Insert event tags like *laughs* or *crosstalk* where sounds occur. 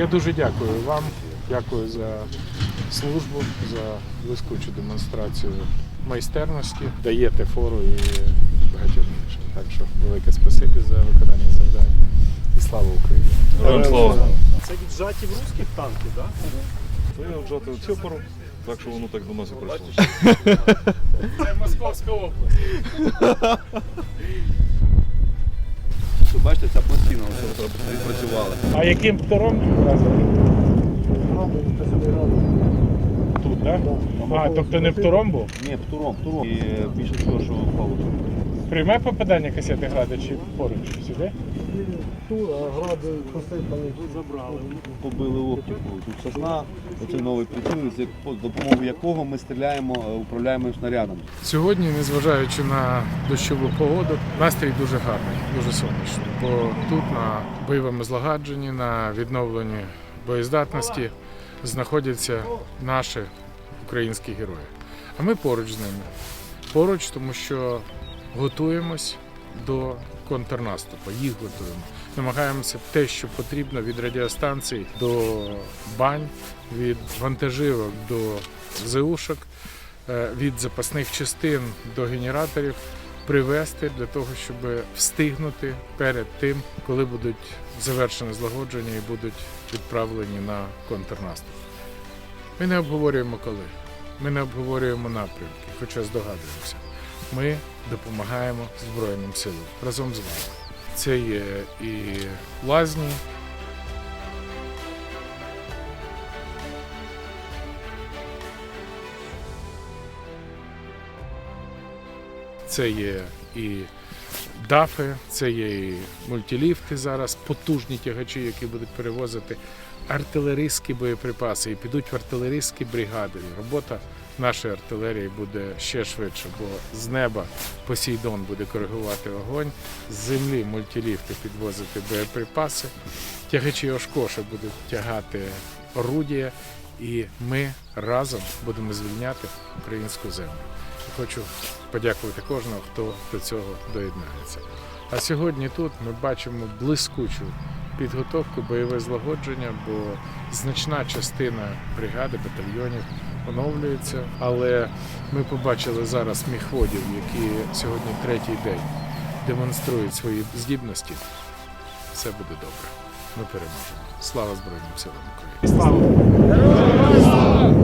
Я дуже дякую вам, дякую за службу, за блискучу демонстрацію майстерності. Даєте фору і багатьом іншим. Так що велике спасибі за виконання завдань. І слава Україні! Героям слава. Це віджаті в русських танків, так? Це я вжати цю пору, так що воно так до нас і прийшло. Це Московська область. *laughs* Відпрацювала. А яким птуром Тут, так? А, тобто не втором був? Ні, втором, втором. І більше всього, що впало. Пряме попадання касети гради чи поруч сюди? Побили оптику. Тут сосна, оцей новий приціл, з допомогою якого ми стріляємо, е, управляємо снарядом. Сьогодні, незважаючи на дощову погоду, настрій дуже гарний, дуже сонячний. Бо тут на бойовому злагодженні, на відновленні боєздатності знаходяться наші українські герої. А ми поруч з ними. Поруч, тому що готуємось до контрнаступу, їх готуємо. Намагаємося те, що потрібно від радіостанцій до бань, від вантажівок до ЗУшок, е, від запасних частин до генераторів привести для того, щоб встигнути перед тим, коли будуть завершені злагодження і будуть відправлені на контрнаступ. Ми не обговорюємо коли. Ми не обговорюємо напрямки, хоча здогадуємося. Ми допомагаємо Збройним силам разом з вами. Це є і лазні, це є і дафи, це є і мультиліфти зараз, потужні тягачі, які будуть перевозити артилерійські боєприпаси і підуть в артилерійські бригади. Робота нашої артилерії буде ще швидше, бо з неба Посейдон буде коригувати вогонь, з землі мультиліфти підвозити боєприпаси, тягачі Ошкоша будуть тягати орудія, і ми разом будемо звільняти українську землю. Хочу подякувати кожного, хто до цього доєднається. А сьогодні тут ми бачимо блискучу підготовку, бойове злагодження, бо значна частина бригади, батальйонів оновлюється. Але ми побачили зараз міхводів, які сьогодні третій день демонструють свої здібності. Все буде добре. Ми переможемо. Слава Збройним силам України! Слава